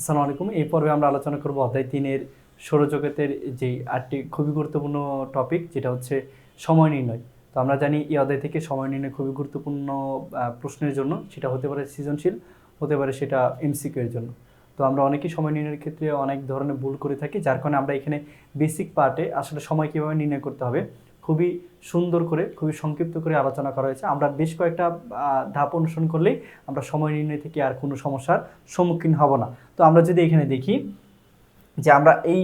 আসসালামু আলাইকুম। এই পর্বে আমরা আলোচনা করব অধ্যায় তিনের সৌরজগতের যেই আটটি খুবই গুরুত্বপূর্ণ টপিক যেটা হচ্ছে সময় নির্ণয়। তো আমরা জানি এই অধ্যায় থেকে সময় নির্ণয় খুবই গুরুত্বপূর্ণ প্রশ্নের জন্য। সেটা হতে পারে সৃজনশীল, হতে পারে সেটা এমসিকিউ এর জন্য। তো আমরা অনেকেই সময় নির্ণয়ের ক্ষেত্রে অনেক ধরনের ভুল করে থাকি, যার কারণে আমরা এখানে বেসিক পার্টে আসলে সময় কীভাবে নির্ণয় করতে হবে খুবই সুন্দর করে, খুবই সংক্ষিপ্ত করে আলোচনা করা হয়েছে। আমরা বেশ কয়েকটা ধাপ অনুসরণ করলেই আমরা সময় নির্ণয় থেকে আর কোনো সমস্যার সম্মুখীন হব না। তো আমরা যদি এখানে দেখি যে আমরা এই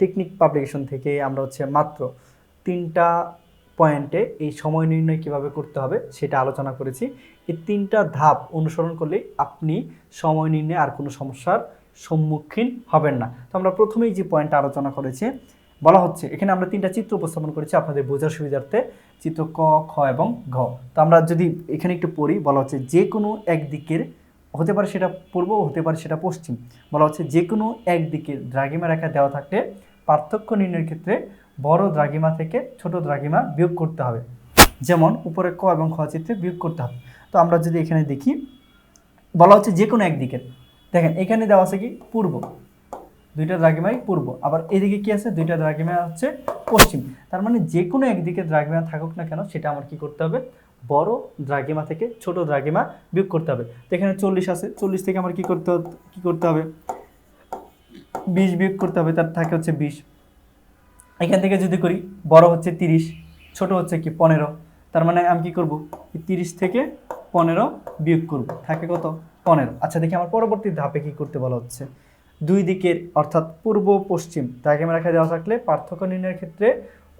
টেকনিক পাবলিকেশন থেকে আমরা হচ্ছে মাত্র তিনটা পয়েন্টে এই সময় নির্ণয় কীভাবে করতে হবে সেটা আলোচনা করেছি। এই তিনটা ধাপ অনুসরণ করলে আপনি সময় নির্ণয়ে আর কোনো সমস্যার সম্মুখীন হবেন না। তো আমরা প্রথমেই যে পয়েন্টটা আলোচনা করেছি বলা হচ্ছে। এখানে আমরা তিনটা চিত্র উপস্থাপন করেছি আপনাদের বোঝার সুবিধার্থে, চিত্র ক, খ এবং ঘ। তো আমরা যদি এখানে একটু পড়ি, বলা হচ্ছে যে কোনো একদিকের, হতে পারে সেটা পূর্ব, হতে পারে সেটা পশ্চিম। বলা হচ্ছে যে কোনো একদিকে দ্রাঘিমা রেখা দেওয়া থাকলে পার্থক্য নির্ণয়ের ক্ষেত্রে বড় দ্রাঘিমা থেকে ছোট দ্রাঘিমা বিয়োগ করতে হবে। যেমন উপরে ক এবং খ চিত্রে বিয়োগ করতে হবে। তো আমরা যদি এখানে দেখি, বলা হচ্ছে যে কোনো একদিকের। দেখেন, এখানে দেওয়া আছে কি? পূর্ব। দুইটা দ্রাঘিমাই পূর্ব। আবার এদিকে কি আছে? দুইটা দ্রাঘিমা হচ্ছে পশ্চিম। তার মানে যে কোনো একদিকে দ্রাঘিমা থাকুক না কেন, সেটা আমার কি করতে হবে? বড় দ্রাঘিমা থেকে ছোট দ্রাঘিমা বিয়োগ করতে হবে। তো এখানে চল্লিশ আছে। চল্লিশ থেকে আমার কি করতে কি করতে হবে? বিশ বিয়োগ করতে হবে। তার থাকে হচ্ছে বিশ। এখান থেকে যদি করি, বড় হচ্ছে তিরিশ, ছোট হচ্ছে কি পনেরো। তার মানে আমি কি করব? তিরিশ থেকে পনেরো বিয়োগ করব। থাকে কত? পনেরো। আচ্ছা দেখি আমার পরবর্তী ধাপে কি করতে বলা হচ্ছে। দুই দিকের, অর্থাৎ পূর্ব পশ্চিম দ্রাঘিমা রেখা দেওয়া থাকলে পার্থক্য নির্ণয়ের ক্ষেত্রে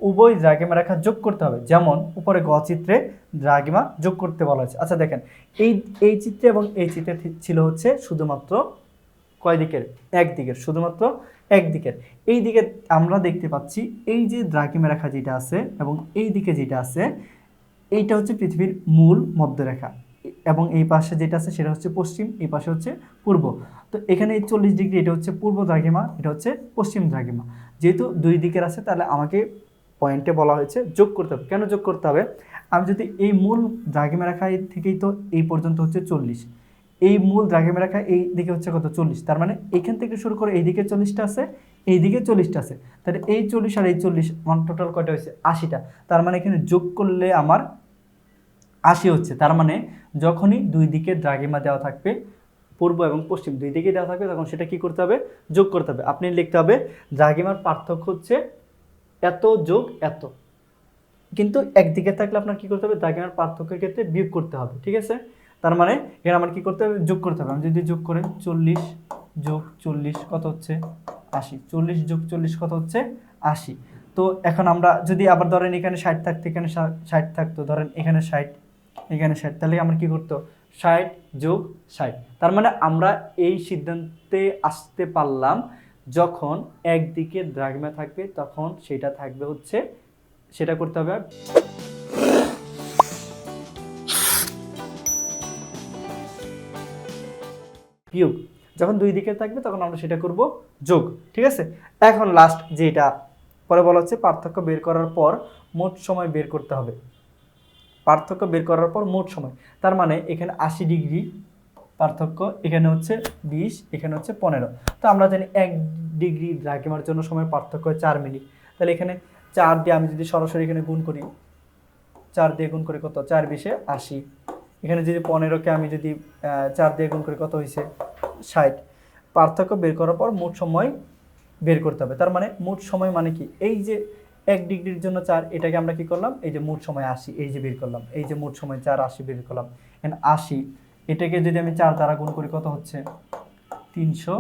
উভয় দ্রাঘিমা রেখা যোগ করতে হবে, যেমন উপরে গ চিত্রে দ্রাঘিমা যোগ করতে বলা হয়েছে। আচ্ছা দেখেন, এই এই চিত্রে এবং এই চিত্রে ছিল হচ্ছে শুধুমাত্র কয় দিকের? একদিকের শুধুমাত্র একদিকের এই দিকে আমরা দেখতে পাচ্ছি, এই যে দ্রাঘিমা রেখা যেটা আছে এবং এই দিকে যেটা আছে, এইটা হচ্ছে পৃথিবীর মূল মধ্যরেখা। এবং এই পাশে যেটা আছে সেটা হচ্ছে পশ্চিম, এই পাশে হচ্ছে পূর্ব। তো এখানে এই চল্লিশ ডিগ্রি, এটা হচ্ছে পূর্ব দ্রাঘিমা, এটা হচ্ছে পশ্চিম দ্রাঘিমা। যেহেতু দুই দিকের আছে, তাহলে আমাকে পয়েন্টে বলা হয়েছে যোগ করতে হবে। কেন যোগ করতে হবে? আমি যদি এই মূল দ্রাঘিমা রেখা থেকেই তো এই পর্যন্ত হচ্ছে চল্লিশ। এই মূল দ্রাঘিমা রেখা এই দিকে হচ্ছে কত? চল্লিশ। তার মানে এখান থেকে শুরু করে এই দিকে চল্লিশটা আছে, এই দিকে চল্লিশটা আছে। তাহলে এই চল্লিশ আর এই চল্লিশ, আমার টোটাল কয়টা হয়েছে? আশিটা। তার মানে এখানে যোগ করলে আমার আশি হচ্ছে। তার মানে যখনই দুই দিকে দ্রাঘিমা দেওয়া থাকবে, পূর্ব এবং পশ্চিম দুই দিকে দেওয়া থাকবে, তখন সেটা কি করতে হবে? যোগ করতে হবে। আপনি লিখতে হবে, দ্রাঘিমার পার্থক্য হচ্ছে এত যোগ এত। কিন্তু একদিকে থাকলে আপনার কি করতে হবে? দ্রাঘিমার পার্থক্যের ক্ষেত্রে বিয়োগ করতে হবে, ঠিক আছে? তার মানে এখানে আমার কি করতে হবে? যোগ করতে হবে। আমি যদি যোগ করে, চল্লিশ যোগ চল্লিশ কত হচ্ছে? আশি। চল্লিশ যোগ চল্লিশ কত হচ্ছে? আশি। তো এখন আমরা যদি আবার ধরেন এখানে ষাট থাকতো, এখানে ষাট থাকতো, ধরেন এখানে ষাট এখানে ষাট। তাহলে আমরা কি করতো? ষাট যোগ ষাট। তার মানে আমরা এই সিদ্ধান্তে আসতে পারলাম যখন একদিকে দ্রাঘিমা থাকবে, তখন সেটা থাকবে হচ্ছে, সেটা করতে হবে বিয়োগ। যখন দুই দিকে থাকবে, তখন আমরা সেটা করব যোগ, ঠিক আছে? এখন লাস্ট যেটা, পরে বলা হচ্ছে পার্থক্য বের করার পর মোট সময় বের করতে হবে। পার্থক্য বের করার পর মোট সময়। তার মানে এখানে আশি ডিগ্রি পার্থক্য, এখানে হচ্ছে বিশ, এখানে হচ্ছে পনেরো। তো আমরা জানি এক ডিগ্রি দ্রাঘিমার জন্য সময় পার্থক্য চার মিনিট তাহলে এখানে চার দিয়ে আমি যদি সরাসরি এখানে গুণ করি, চার দিয়ে গুণ করে কত? চার বিশে আশি। এখানে যদি পনেরোকে আমি যদি চার দিয়ে গুণ করি কত হয়েছে? ষাট। পার্থক্য বের করার পর মোট সময় বের করতে হবে। তার মানে মোট সময় মানে কি? এই যে এক ডিগ্রির জন্য চার, এটাকে আমরা কি করলাম? এই যে মোট সময় আশি, এই যে বের করলাম। এই যে মোট সময় চার, আশি বের করলাম। এন্ড আশি, এটাকে যদি আমি চার দ্বারা গুণ করি, কত হচ্ছে? তিনশো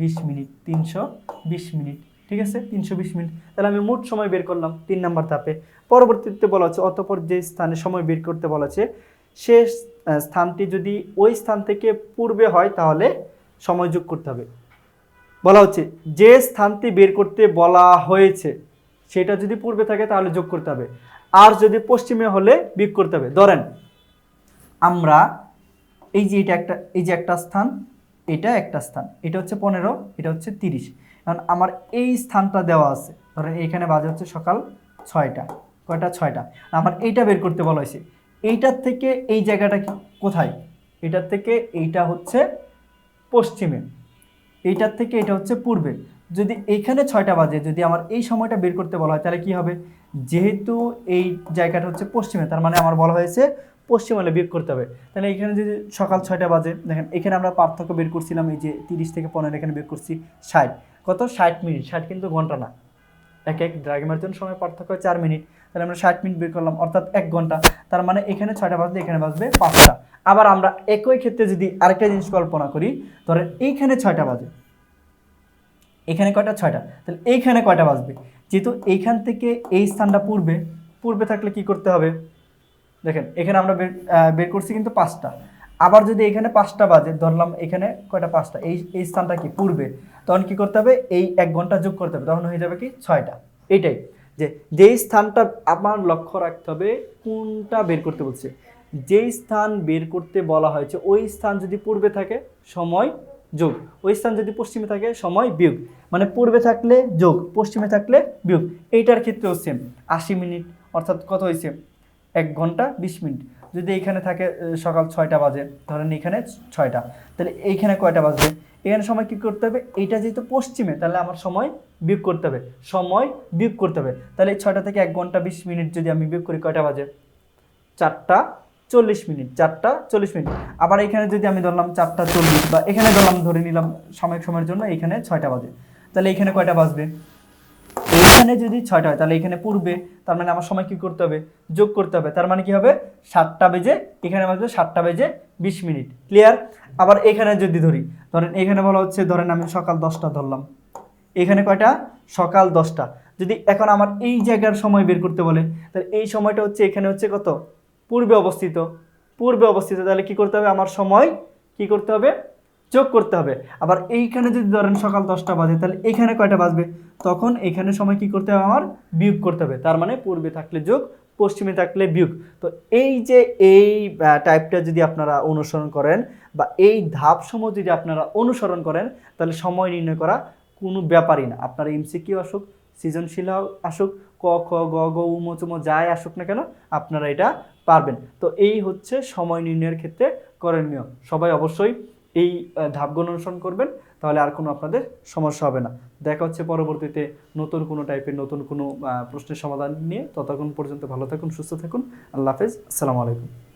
বিশ মিনিট, তিনশো বিশ মিনিট, ঠিক আছে? তিনশো বিশ মিনিট। তাহলে আমি মোট সময় বের করলাম তিন নাম্বার ধাপে। পরবর্তীতে বলা হচ্ছে, অতপর যে স্থানে সময় বের করতে বলা হচ্ছে, সে স্থানটি যদি ওই স্থান থেকে পূর্বে হয়, তাহলে সময় যোগ করতে হবে। বলা হচ্ছে, যে স্থানটি বের করতে বলা হয়েছে সেটা যদি পূর্বে থাকে তাহলে যোগ করতে হবে। আর যদি পশ্চিমে হলে বিয়োগ করতে হবে। ধরেন, আমরা এই যে এটা একটা, এই যে একটা স্থান, এটা একটা স্থান। এটা হচ্ছে পনেরো, এটা হচ্ছে তিরিশ। কারণ আমার এই স্থানটা দেওয়া আছে। ধরেন এইখানে বাজে হচ্ছে সকাল ছয়টা, কয়টা? ছয়টা। আমার এইটা বের করতে বলা হয়েছে। এইটার থেকে এই জায়গাটা কোথায়? এটার থেকে এইটা হচ্ছে পশ্চিমে। এইটার থেকে এটা হচ্ছে পূর্বে। যদি এইখানে ছয়টা বাজে, যদি আমার এই সময়টা বের করতে বলা হয়, তাহলে কি হবে? যেহেতু এই জায়গাটা হচ্ছে পশ্চিমে, তার মানে আমার বলা হয়েছে পশ্চিম হলে বিয়োগ করতে হবে। তাহলে এখানে যদি সকাল ছয়টা বাজে, দেখেন এখানে আমরা পার্থক্য বের করছিলাম, এই যে তিরিশ থেকে পনেরো, এখানে বের করছি ষাট। কত? ষাট মিনিট। ষাট কিন্তু ঘণ্টা না। এক এক ড্রাগমের জন্য সময় পার্থক্য চার মিনিট। তাহলে আমরা ষাট মিনিট বের করলাম, অর্থাৎ এক ঘণ্টা। তার মানে এখানে ছয়টা বাজলে এখানে বাজবে পাঁচটা। আবার আমরা একই ক্ষেত্রে যদি আরেকটা জিনিস কল্পনা করি, ধরেন এইখানে ছয়টা বাজে। এখানে কয়টা? ছয়টা। তাহলে এইখানে কয়টা বাজবে? যেহেতু এইখান থেকে এই স্থানটা পূর্বে পূর্বে থাকলে কি করতে হবে? দেখেন, এখানে আমরা বের করছি কিন্তু পাঁচটা। আবার যদি এখানে পাঁচটা বাজে, ধরলাম এখানে কয়টা? পাঁচটা। এই এই স্থানটা কি? পূর্বে। তখন কি করতে হবে? এই এক ঘণ্টা যোগ করতে হবে। তখন হয়ে যাবে কি? ছয়টা। এটাই যে যেই স্থানটা আমার লক্ষ্য রাখতে হবে, কোনটা বের করতে বলছে? যেই স্থান বের করতে বলা হয়েছে, ওই স্থান যদি পূর্বে থাকে, সময় যোগ। ওই স্থান যদি পশ্চিমে থাকে, সময় বিয়োগ। মানে পূর্বে থাকলে যোগ, পশ্চিমে থাকলে বিয়োগ। এইটার ক্ষেত্রেও সেম আশি মিনিট, অর্থাৎ কত হয়েছে এক ঘণ্টা বিশ মিনিট। যদি এখানে থাকে সকাল ছয়টা বাজে, ধরেন এখানে ছয়টা। তাহলে এইখানে কয়টা বাজবে? এখানে সময় কি করতে হবে? এইটা যেহেতু পশ্চিমে, তাহলে আমার সময় বিয়োগ করতে হবে। সময় বিয়োগ করতে হবে। তাহলে ছয়টা থেকে এক ঘণ্টা বিশ মিনিট যদি আমি বিয়োগ করি, কয়টা বাজে? চারটা চল্লিশ মিনিট, চারটা চল্লিশ মিনিট। আবার এখানে যদি আমি ধরলাম চারটা চল্লিশ, বা এখানে ধরলাম, ধরে নিলাম সাময়িক সময়ের জন্য এখানে ছয়টা বাজে। তাহলে এখানে কয়টা বাজবে? এখানে যদি ছয়টা হয়, তাহলে এখানে পূর্বে তার মানে আমার সময় কি করতে হবে? যোগ করতে হবে, তার মানে কি হবে? সাতটা বেজে, এখানে বাজবে সাতটা বেজে বিশ মিনিট। ক্লিয়ার আবার এখানে যদি ধরি, ধরেন এখানে বলা হচ্ছে, ধরেন আমি সকাল দশটা ধরলাম। এখানে কয়টা? সকাল দশটা। যদি এখন আমার এই জায়গার সময় বের করতে বলে, তাহলে এই সময়টা হচ্ছে, এখানে হচ্ছে কত? পূর্বে অবস্থিত। পূর্বে অবস্থিত, তাহলে কি করতে হবে? আমার সময় কি করতে হবে? যোগ করতে হবে। আবার এইখানে যদি ধরেন সকাল দশটা বাজে, তাহলে এখানে কয়টা বাজবে? তখন এখানে সময় কি করতে হবে? আমার বিয়োগ করতে হবে। তার মানে পূর্বে থাকলে যোগ, পশ্চিমে থাকলে বিয়োগ। তো এই যে এই টাইপটা যদি আপনারা অনুসরণ করেন বা এই ধাপসমূহ যদি আপনারা অনুসরণ করেন, তাহলে সময় নির্ণয় করা কোনো ব্যাপারই না। আপনার এমসিকিউ আসুক, সৃজনশীল আসুক, ক, খ, গ গ উম চুম যাই আসুক না কেন, আপনারা এটা পারবেন। তো এই হচ্ছে সময় নির্ণয়ের ক্ষেত্রে করণীয় সবাই অবশ্যই এই ধাপগুলো অনুসরণ করবেন, তাহলে আর কোনো আপনাদের সমস্যা হবে না। দেখা হচ্ছে পরবর্তীতে নতুন কোনো টাইপের নতুন কোনো প্রশ্নের সমাধান নিয়ে। ততক্ষণ পর্যন্ত ভালো থাকুন, সুস্থ থাকুন। আল্লাহ হাফেজ। আসসালামু আলাইকুম।